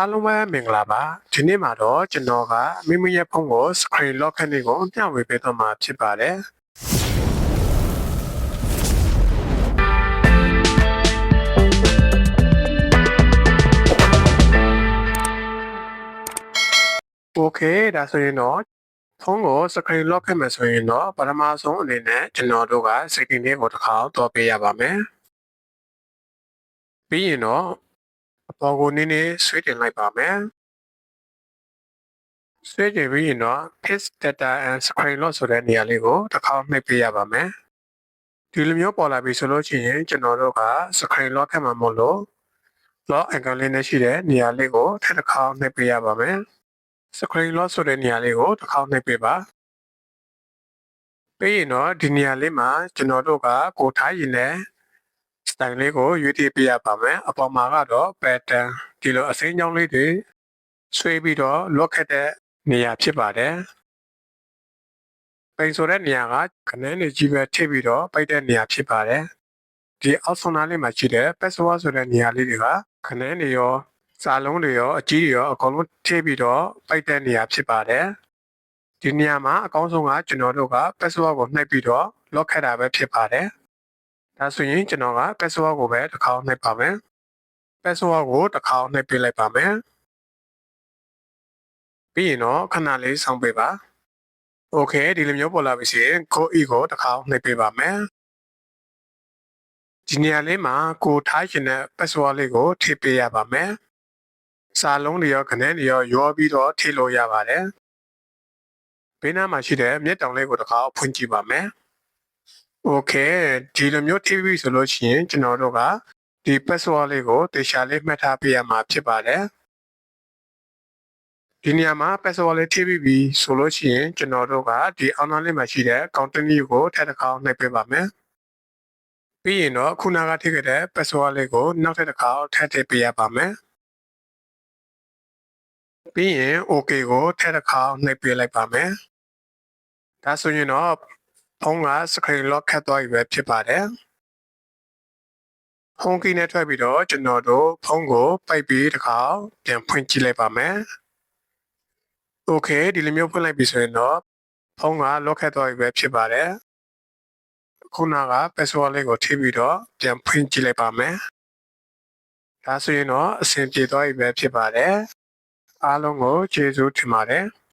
အားလုံးပဲမင်္ဂလာပါဒီနေ့မှာတော့ကျွန်တော်ကမိမိရဲ့ဖုန်းကို screen lock ခဏကိုမျှဝေပေးတော့မှာဖြစ်ပါတယ်โอเคဒါဆိုရင်တော့ဖုန်းကို screen lock ခက်မယ်ဆိုရင်တော့ပထမဆုံးအနေနဲ့ကျွန်တော်တို့က setting လေးကိုတစ်ခါတော့ပေးရပါမယ်ပြီးရင်တော့ အပေါ်ကိုနည်းနည်းဆွဲတင်လိုက်ပါမယ်ဆွဲတင်ပြီးရင်တော့ paste data and screen lock ဆိုတဲ့နေရာလေးကိုတစ်ခါနှိပ်ပေးရပါမယ်ဒီလိုမျိုးပေါ်လာပြီဆိုလို့ရှိရင်ကျွန်တော်တို့က screen lock ခက်မှာမို့လို့ lock icon လေးနဲ့ရှိတဲ့နေရာလေးကိုထပ်တစ်ခါနှိပ်ပေးရပါမယ် screen lock ဆိုတဲ့နေရာလေးကိုတစ်ခါနှိပ်ပေးပါပြီးရင်တော့ဒီနေရာလေးမှာကျွန်တော်တို့ကကိုထားရင်လည်း style လေးကိုရွေးတည်ပေးရပါမယ်အပေါ်မှာကတော့ pattern ဒီလိုအစိမ်းကြောင်းလေးတွေဆွဲပြီးတော့ lock ခတ်တဲ့နေရာဖြစ်ပါတယ်ပိန်ဆိုတဲ့နေရာကခနန်းနေကြီးပဲထိပ်ပြီးတော့ပိတ်တဲ့နေရာဖြစ်ပါတယ်ဒီအောက်ဆုံးနားလေးမှာရှိတဲ့ password ဆိုတဲ့နေရာလေးတွေကခနန်းတွေရောစာလုံးတွေရောအကြီးတွေရောအကုန်လုံးထိပ်ပြီးတော့ပိတ်တဲ့နေရာဖြစ်ပါတယ်ဒီနေရာမှာအကောင်းဆုံးကကျွန်တော်တို့က password ကိုနှိပ်ပြီးတော့ lock ခတ်တာပဲဖြစ်ပါတယ် ဒါဆိုရင်ကျွန်တော်က password ကိုပဲတစ်ခါနှိပ်ပါမယ် password ကိုတစ်ခါနှိပ်ပေးလိုက်ပါမယ်ပြီးရင်တော့ခဏလေးစောင့်ပေးပါ okay ဒီလိုမျိုးပေါ်လာပြီဆိုရင် code e ကိုတစ်ခါနှိပ်ပေးပါမယ်ဒီနေရာလေးမှာကိုထားရှင်တဲ့ password လေးကိုထည့်ပေးရပါမယ်စာလုံးတွေရောခဏန်းတွေရောရောပြီးတော့ထည့်လို့ရပါတယ်ဘေးနားမှာရှိတဲ့မြက်တောင်လေးကိုတစ်ခါဖွင့်ကြည့်ပါမယ် โอเคဒီလိုမျိုး TV ဆိုလို့ရှိရင်ကျွန်တော်တို့ကဒီ password လေးကိုတေချာလေးမှတ်ထားပေးရမှာဖြစ်ပါတယ်ဒီနေရာမှာ password လေးထိပြီးပြီဆိုလို့ရှိရင်ကျွန်တော်တို့ကဒီအောက်နားလေးမှာရှိတဲ့ continue ကိုထပ်တစ်ခါနှိပ်ပေးပါမယ်ပြီးရင်တော့ခုနကထိခဲ့တဲ့ password လေးကိုနောက်ထပ်တစ်ခါထပ်ထည့်ပေးရပါမယ်ပြီးရင် okay ကိုထပ်တစ်ခါနှိပ်ပေးလိုက်ပါမယ်ဒါဆိုရင်တော့ ဖုန်းက screen lock ခတ်သွားပြီပဲဖြစ်ပါတယ်။ home key နဲ့ထွက်ပြီးတော့ကျွန်တော်တို့ဖုန်းကိုပိုက်ပြီးတစ်ခါပြန်ဖွင့်ကြည့်လိုက်ပါမယ်။ Okay ဒီလိုမျိုးဖွင့်လိုက်ပြီဆိုရင်တော့ဖုန်းက lock ခတ်သွားပြီပဲဖြစ်ပါတယ်။ခုနက password လေးကိုထည့်ပြီးတော့ပြန်ဖွင့်ကြည့်လိုက်ပါမယ်။ဒါဆိုရင်တော့အဆင်ပြေသွားပြီပဲဖြစ်ပါတယ်။အားလုံးကိုကျေးဇူးတင်ပါတယ်။